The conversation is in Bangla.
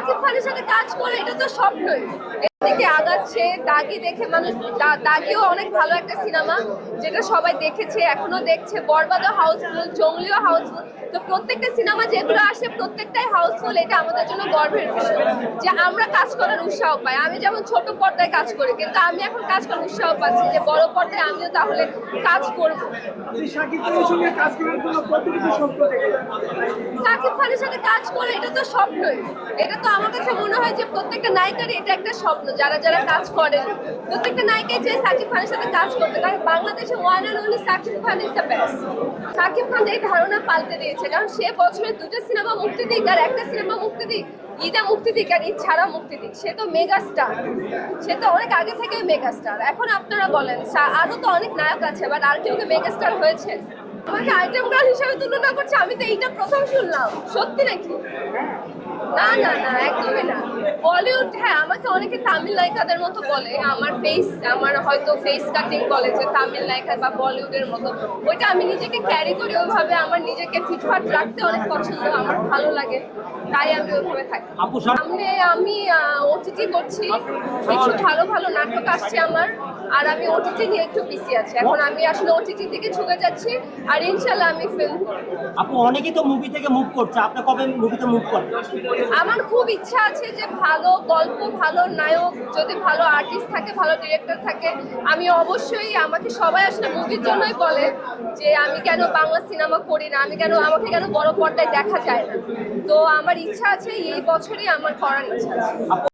সাকিব খানের সাথে কাজ করে, এটা তো স্বপ্নই। এদিকে আগাচ্ছে, দাগি দেখে মানুষ দাগিও অনেক ভালো একটা সিনেমা, যেটা সবাই দেখেছে, এখনও দেখছে। বরবাদও হাউসফুল, জঙ্গলিও হাউসফুল। তো প্রত্যেকটা সিনেমা যেগুলো আসে, প্রত্যেকটাই হাউসফুল, এটা আমাদের জন্য গর্বের বিষয়। যে আমরা কাজ করার উৎসাহ পাই। আমি যেমন ছোট পর্দায় কাজ করি, কিন্তু আমি এখন কাজ করার উৎসাহ পাচ্ছি যে বড় পর্দায় আমিও তাহলে কাজ করব। শাকিব খানের সাথে কাজ করে, এটা তো স্বপ্নই। এটা তো আমার কাছে মনে হয় যে প্রত্যেকটা নায়িকারই এটা একটা স্বপ্ন, যারা যারা কাজ করেন প্রত্যেকটা নায়িকাই চাই সাকিব খানের সাথে কাজ করতে কারণ বাংলাদেশে one and only Shakib Khan is the best Shakib Khan এই ধারণা পাল্টে দিয়েছে, কারণ সে বছরে দুটো সিনেমা মুক্তি দিক আর একটা সিনেমা মুক্তি দিক, ঈদে মুক্তি দিক আর ঈদ ছাড়া মুক্তি দিক। সে তো মেগা স্টার সে তো অনেক আগে থেকে মেগা স্টার এখন আপনারা বলেন, সা- আরও তো অনেক নায়ক আছে বাট আর কেউ মেগা স্টার হয়েছে। আমাকে আইটেম গার্ল হিসাবে তুলনা করছে, আমি তো এইটা প্রথম শুনলাম। সত্যি নাকি? না না না, একদমই না। বলিউড হ্যাঁ আমাকে অনেকে তামিল নায়িকাদের মতো বলে। আমার ফেস আমার হয়তো ফেস কাটিং বলে যে তামিল নায়িকা বা বলিউডের মতো। ওইটা আমি নিজেকে ক্যারি করি ওইভাবে। আমার নিজেকে ফিটফাট রাখতে অনেক পছন্দ আমার ভালো লাগে। তাই আমি ওইভাবে থাকি। সামনে আমি ওটিটি করছি। কিছু ভালো ভালো নাটক আসছে আমার। আর আমি ওটিটি নিয়ে একটু পিছিয়ে আছি। এখন আমি আসলে ওটিটির দিকে ঝুঁকে যাচ্ছি। আর ইনশাল্লাহ আমি ফিল্ম আপু অনেকেই তো মুভি থেকে মুভ করছে। আপনি কবে মুভিতে মুভ করবেন? আমার খুব ইচ্ছা আছে যে ভালো গল্প, ভালো নায়ক, যদি ভালো আর্টিস্ট থাকে, ভালো ডিরেক্টর থাকে, আমি অবশ্যই আমাকে সবাই আসলে মুভির জন্যই বলে যে আমি কেন বাংলা সিনেমা করি না? আমি কেন, আমাকে কেন বড় পর্দায় দেখা যায় না? তো আমার ইচ্ছা আছে এই বছরই আমার করার ইচ্ছা আছে।